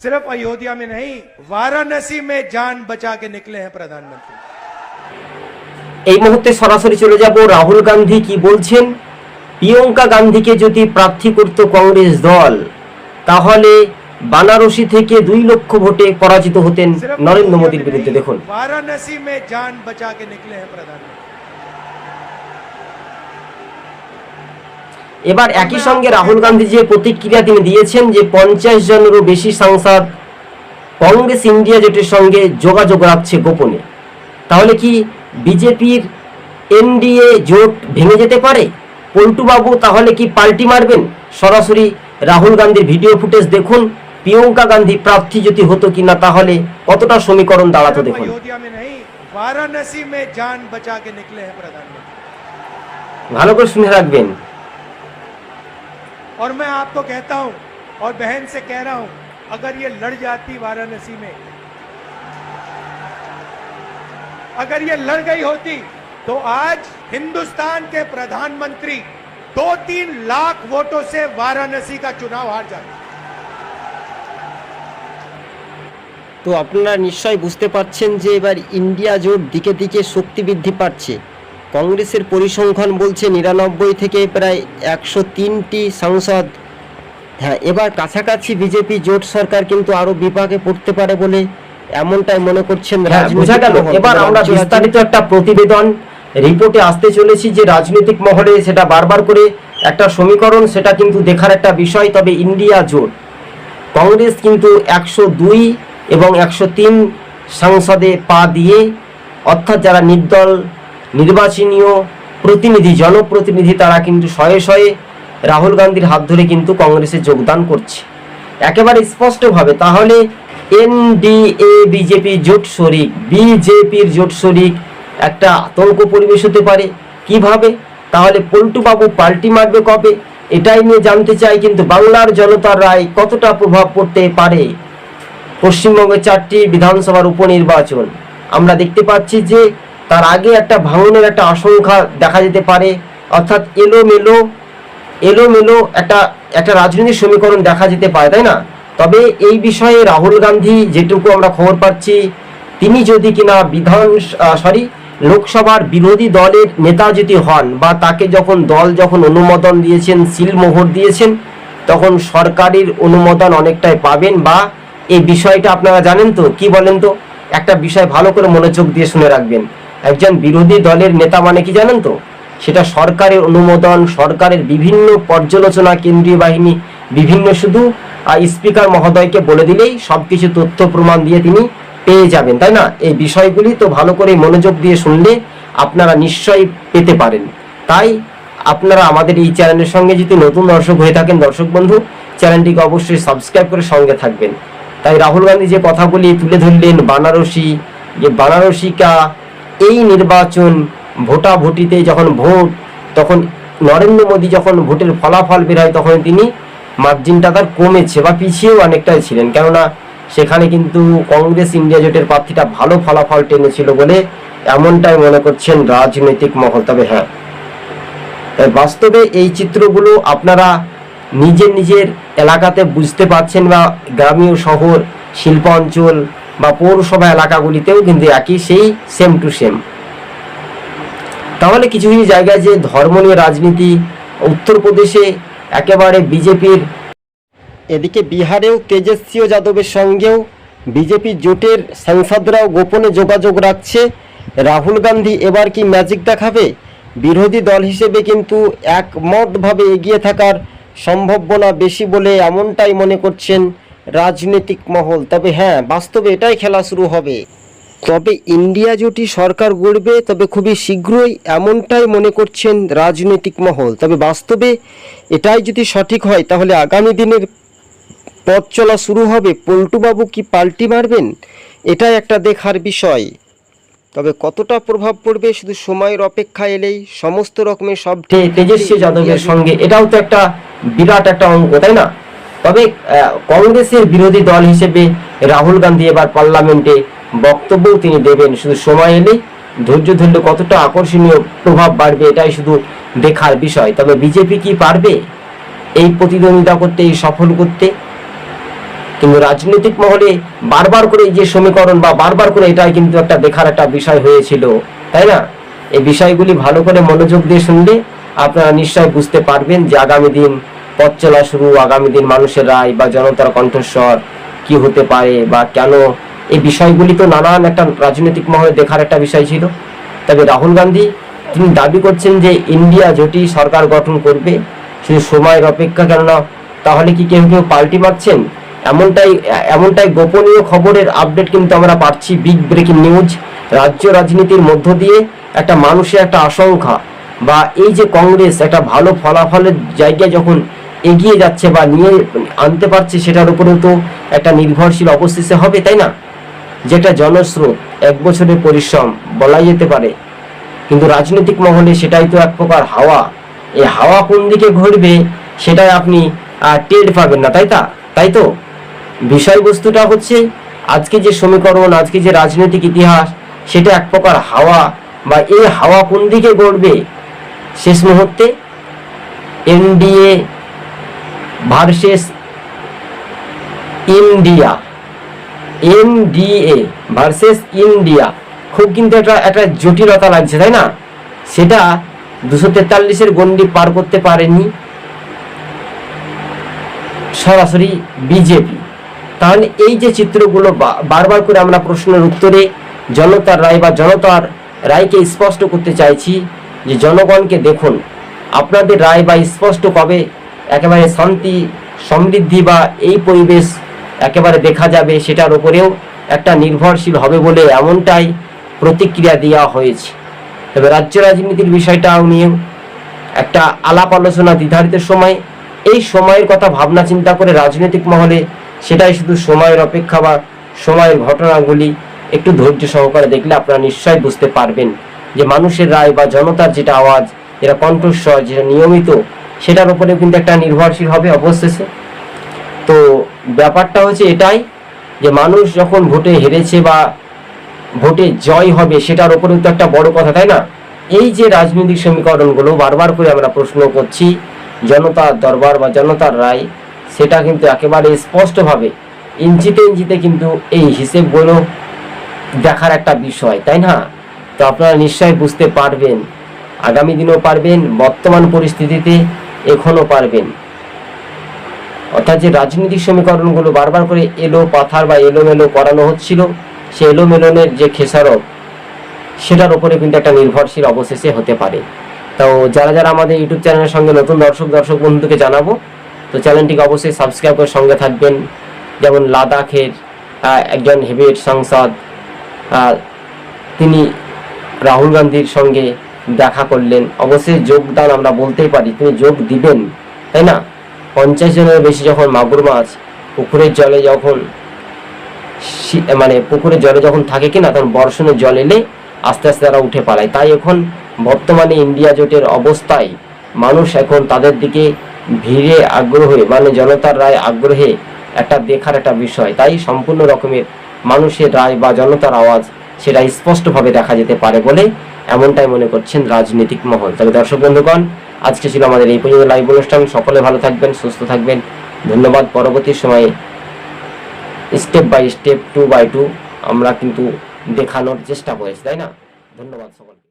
सिर्फ अयोध्या में नहीं वाराणसी में जान बचा के निकले हैं प्रधानमंत्री এই মুহূর্তে সরাসরি চলে যাব রাহুল গান্ধী কি বলছেন প্রিয়ঙ্কা গান্ধীকে যদি প্রার্থী করত কংগ্রেস দল তাহলে বানারসি থেকে দুই লক্ষ ভোটে পরাজিত হতেন सिर्फ নরেন্দ্র अयोध्या মোদীর में বিরুদ্ধে नहीं, দেখুন वाराणसी में जान बचा के निकले हैं प्रधानमंत्री এবার একই সঙ্গে রাহুল গান্ধী যে প্রতিক্রিয়া তিনি দিয়েছেন যে পঞ্চাশ জনেরও বেশি সাংসদ কংগ্রেস ইন্ডিয়া জোটের সঙ্গে যোগাযোগ রাখছে গোপনে তাহলে কি বিজেপির এনডিএ জোট ভেঙে যেতে পারে? পল্টুবাবু তাহলে কি পাল্টি মারবেন? সরাসরি রাহুল গান্ধীর ভিডিও ফুটেজ দেখুন প্রিয়ঙ্কা গান্ধী প্রার্থী যদি হতো কিনা তাহলে কতটা সমীকরণ দাঁড়াতো দেখুন। ভালো করে শুনে রাখবেন। और मैं आपको कहता हूं और बहन से कह रहा हूं अगर ये लड़ जाती वाराणसी में अगर ये लड़ गई होती तो आज हिंदुस्तान के प्रधानमंत्री दो तीन लाख वोटों से वाराणसी का चुनाव हार जाते তো আপনারা নিশ্চয়ই বুঝতে পারছেন যে এবার ইন্ডিয়া জোট দিকে দিকে শক্তি বৃদ্ধি পাচ্ছে কংগ্রেসের পরিসংখ্যান বলছে নিরানব্বই থেকে প্রায় একশো তিনটি সাংসদ। হ্যাঁ এবার কাছাকাছি বিজেপি জোট সরকার কিন্তু আরও বিপাকে পড়তে পারে বলে এমনটাই মনে করছেন হ্যাঁ, বোঝা গেল। এবার আমরা বিস্তারিত একটা প্রতিবেদন রিপোর্টে আসতে চলেছি যে রাজনৈতিক মহলে সেটা বারবার করে একটা সমীকরণ সেটা কিন্তু দেখার একটা বিষয় তবে ইন্ডিয়া জোট। কংগ্রেস কিন্তু একশো দুই এবং একশো তিন সংসদে পা দিয়ে অর্থাৎ যারা নির্দল নির্বাচনীয় প্রতিনিধি, জনপ্রতিনিধি তারা কিন্তু শয়ে শয়ে রাহুল গান্ধীর হাত ধরে কিন্তু কংগ্রেসে যোগদান করছে। একেবারে স্পষ্টভাবে, তাহলে এনডিএ, বিজেপি জোট শরিক, বিজেপির জোট শরিক একটা আতঙ্ক পরিবেশ হতে পারে। কীভাবে? তাহলে পল্টু বাবু পাল্টি মারবে কবে? এটাই নিয়ে জানতে চাই কিন্তু বাংলার জনতার রায় কতটা প্রভাব পড়তে পারে? পশ্চিমবঙ্গের চারটি বিধানসভার উপনির্বাচন, আমরা দেখতে পাচ্ছি যে তার আগে একটা ভাঙনের একটা আশঙ্কা দেখা যেতে পারে। অর্থাৎ এলোমেলো এলোমেলো একটা একটা রাজনৈতিক সমীকরণ দেখা যেতে পারে, তাই না? তবে এই বিষয়ে রাহুল গান্ধী যেটুকু আমরা খবর পাচ্ছি, তিনি যদি কিনা বিধান সরি লোকসভার বিরোধী দলের নেতা যদি হন বা তাকে যখন দল যখন অনুমোদন দিয়েছেন সিলমোহর দিয়েছেন, তখন সরকারের অনুমোদন অনেকটাই পাবেন বা এই বিষয়টা আপনারা জানেন তো? কি বলেন তো? একটা বিষয় ভালো করে মনোযোগ দিয়ে শুনে রাখবেন। একজন বিরোধী দলের নেতা মানে কি জানেন তো? সেটা সরকারের অনুমোদন, সরকারের বিভিন্ন পর্যালোচনা, কেন্দ্রীয় বাহিনী, বিভিন্ন শুধু স্পিকার মহোদয়কে বলে দিলেই সবকিছু তথ্য প্রমাণ দিয়ে তিনি পেয়ে যাবেন, তাই না? এই বিষয়গুলি তো ভালো করে মনোযোগ দিয়ে শুনলে আপনারা নিশ্চয়ই পেতে পারেন। তাই আপনারা আমাদের এই চ্যানেলের সঙ্গে যদি নতুন দর্শক হয়ে থাকেন, দর্শক বন্ধু, চ্যানেলটিকে অবশ্যই সাবস্ক্রাইব করে সঙ্গে থাকবেন। তাই রাহুল গান্ধী যে কথাগুলি তুলে ধরলেন, বানারসি, যে বানারসিকা এই নির্বাচন ভোটাভুটিতে যখন ভোট, তখন নরেন্দ্র মোদী যখন ভোটের ফলাফল বের হয়, তখন তিনি মার্জিনটা তার কমেছে বা পিছিয়েও অনেকটাই ছিলেন। কেননা সেখানে কিন্তু কংগ্রেস ইন্ডিয়া জোটের প্রার্থীটা ভালো ফলাফল টেনেছিল বলে এমনটাই মনে করছেন রাজনৈতিক মহল। তবে হ্যাঁ বাস্তবে এই চিত্রগুলো আপনারা নিজের নিজের এলাকাতে বুঝতে পারছেন বা গ্রামীয় শহর, শিল্পাঞ্চল বা পৌরসভা এলাকাগুলিতেও কিন্তু একই, সেই সেম টু সেম তাহলে কিছু কিছু জায়গায় যে ধর্ম নিয়ে রাজনীতি, উত্তরপ্রদেশে একেবারে বিজেপির এদিকে বিহারেও তেজস্বী যাদবের সঙ্গেও বিজেপি জোটের সাংসদরাও গোপনে যোগাযোগ রাখছে। রাহুল গান্ধী এবার কি ম্যাজিক দেখাবে? বিরোধী দল হিসেবে কিন্তু একমতভাবে এগিয়ে থাকার সম্ভাবনা বেশি বলে এমনটাই মনে করছেন রাজনৈতিক মহল। তবে হ্যাঁ বাস্তবে এটাই খেলা শুরু হবে। তবে ইন্ডিয়া জোটি সরকার গড়বে তবে খুবই শীঘ্রই এমনটাই মনে করছেন রাজনৈতিক মহল। তবে বাস্তবে এটাই যদি সঠিক হয় তাহলে আগামী দিনের পথ চলা শুরু হবে। পল্টুবাবু কি পাল্টি মারবেন? এটাই একটা দেখার বিষয়। তবে কতটা প্রভাব পড়বে শুধু সময়ের অপেক্ষা এলেই? সমস্ত রকমের সব তেজস্বী যাদবের সঙ্গে এটাও তো একটা বিরাট একটা অঙ্ক তাই না? তবে কংগ্রেসের বিরোধী দল হিসেবে রাহুল গান্ধী এবার পার্লামেন্টে বক্তব্য তিনি দেবেন। শুধু সময় এলে ধৈর্য ধরলে কতটা আকর্ষণীয় প্রভাব বাড়বে এটাই শুধু দেখার বিষয়। তবে বিজেপি কি পারবে এই প্রতিদ্বন্দ্বিতা করতে, এই সফল করতে? কিন্তু রাজনৈতিক মহলে বারবার করে এই যে সমীকরণ বা বারবার করে এটাই কিন্তু একটা দেখার একটা বিষয় হয়েছিল, তাই না? এই বিষয়গুলি ভালো করে মনোযোগ দিয়ে শুনলে আপনারা নিশ্চয় বুঝতে পারবেন যে আগামী দিন পথ চলা শুরু, আগামী দিন মানুষের রায় বা জনতার কণ্ঠস্বর কি হতে পারে বা কেন? এই বিষয়গুলি তো নানান একটা রাজনৈতিক মহলে দেখার একটা বিষয় ছিল। তবে রাহুল গান্ধী, তিনি দাবি করছেন যে ইন্ডিয়া জোটই সরকার গঠন করবে। শুধু সময়ের অপেক্ষা কেননা তাহলে কি কেউ কেউ পাল্টি মারছেন? এমনটাই এমনটাই গোপনীয় খবরের আপডেট কিন্তু আমরা পাচ্ছি বিগ ব্রেকিং নিউজ, রাজ্য রাজনীতির মধ্য দিয়ে একটা মানুষের একটা আশঙ্কা বা এই যে কংগ্রেস একটা ভালো ফলাফলের জায়গায় যখন এগিয়ে যাচ্ছে বা নিয়ে আনতে পারছে সেটার উপরেও তো একটা নির্ভরশীল অবশেষে হবে, তাই না? যেটা জনস্রোত, এক বছরের পরিশ্রম বলা যেতে পারে। কিন্তু রাজনৈতিক মহলে সেটাই তো এক প্রকার হাওয়া। এই হাওয়া কোন দিকে ঘুরবে সেটাই আপনি টের পাবেন না, তাই তা? তাই তো? বিষয়বস্তুটা হচ্ছে আজকে যে সমীকরণ, আজকে যে রাজনৈতিক ইতিহাস, সেটা এক প্রকার হাওয়া বা এই হাওয়া কোন দিকে গড়বে? শেষ মুহূর্তে NDA versus India NDA versus India খুব কিন্তু একটা একটা জটিলতা লাগছে, তাই না? সেটা দুশো তেতাল্লিশের গন্ডি পার করতে পারেনি সরাসরি বিজেপি। তাহলে এই যে চিত্রগুলো বারবার করে আমরা প্রশ্নের উত্তরে জনতার রায় বা জনতার রায়কে স্পষ্ট করতে চাইছি যে জনগণকে দেখুন, আপনাদের রায় বা স্পষ্ট কবে একেবারে শান্তি, সমৃদ্ধি বা এই পরিবেশ একেবারে দেখা যাবে সেটার উপরেও একটা নির্ভরশীল হবে বলে এমনটাই প্রতিক্রিয়া দেওয়া হয়েছে। তবে রাজ্য রাজনীতির বিষয়টাও নিয়েও একটা আলাপ আলোচনা নির্ধারিত সময়। এই সময়ের কথা ভাবনা চিন্তা করে রাজনৈতিক মহলে সেটাই শুধু সময়ের অপেক্ষা বা সময়ের ঘটনাগুলি একটু ধৈর্য সহকারে দেখলে আপনারা নিশ্চয়ই বুঝতে পারবেন যে মানুষের রায় বা জনতার যেটা আওয়াজ, যেটা কণ্ঠস্বর, যেটা নিয়মিত সেটার উপরেও কিন্তু একটা নির্ভরশীল হবে অবশেষে। তো ব্যাপারটা হচ্ছে এটাই যে মানুষ যখন ভোটে হেরেছে বা ভোটে জয় হবে সেটার উপরেও তো একটা বড় কথা, তাই না? এই যে রাজনৈতিক সমীকরণগুলো বারবার করে আমরা প্রশ্ন করছি, জনতার দরবার বা জনতার রায়, সেটা কিন্তু একেবারে স্পষ্টভাবে ইঞ্চিতে ইঞ্চিতে কিন্তু এই হিসেবগুলো দেখার একটা বিষয়, তাই না? তো আপনারা নিশ্চয়ই বুঝতে পারবেন। আগামী দিনেও পারবেন। বর্তমান পরিস্থিতিতে এখনও পারবেন। অর্থাৎ যে রাজনৈতিক সমীকরণগুলো বারবার করে এলো পাথার বা এলোমেলো করানো হচ্ছিল, সে এলোমেলনের যে খেসারত, সেটার উপরে কিন্তু একটা নির্ভরশীল অবশেষে হতে পারে। তো যারা যারা আমাদের ইউটিউব চ্যানেলের সঙ্গে নতুন দর্শক দর্শক বন্ধুকে জানাব, তো চ্যানেলটিকে অবশ্যই সাবস্ক্রাইব করে সঙ্গে থাকবেন। যেমন লাদাখের একজন হেভিয়েট সাংসদ তিনি রাহুল গান্ধীর সঙ্গে দেখা করলেন। অবশ্যই যোগদান আমরা বলতেই পারি, তিনি যোগ দিবেন, তাই না? পঞ্চাশ জনের বেশি যখন মাগুর মাছ পুকুরের জলে যখন মানে পুকুরের জলে যখন থাকে কিনা, তখন বর্ষণের জল এলে আস্তে আস্তে তারা উঠে পালায়। তাই এখন বর্তমানে ইন্ডিয়া জোটের অবস্থায় মানুষ এখন তাদের দিকে ভিড়ে আগ্রহে মানে জনতার রায় আগ্রহে একটা দেখার একটা বিষয়। তাই সম্পূর্ণ রকমের মানুষের রায় বা জনতার আওয়াজ সেটা স্পষ্টভাবে দেখা যেতে পারে বলে এমনটাই মনে করছেন রাজনৈতিক মহল। তবে দর্শক বন্ধুগণ, আজকে ছিল আমাদের এই পর্যন্ত লাইভ অনুষ্ঠান। সকলে ভালো থাকবেন, সুস্থ থাকবেন। ধন্যবাদ। পরবর্তী সময়ে step by step two by two আমরা কিন্তু দেখানোর চেষ্টা করেছি, তাই না? ধন্যবাদ সকল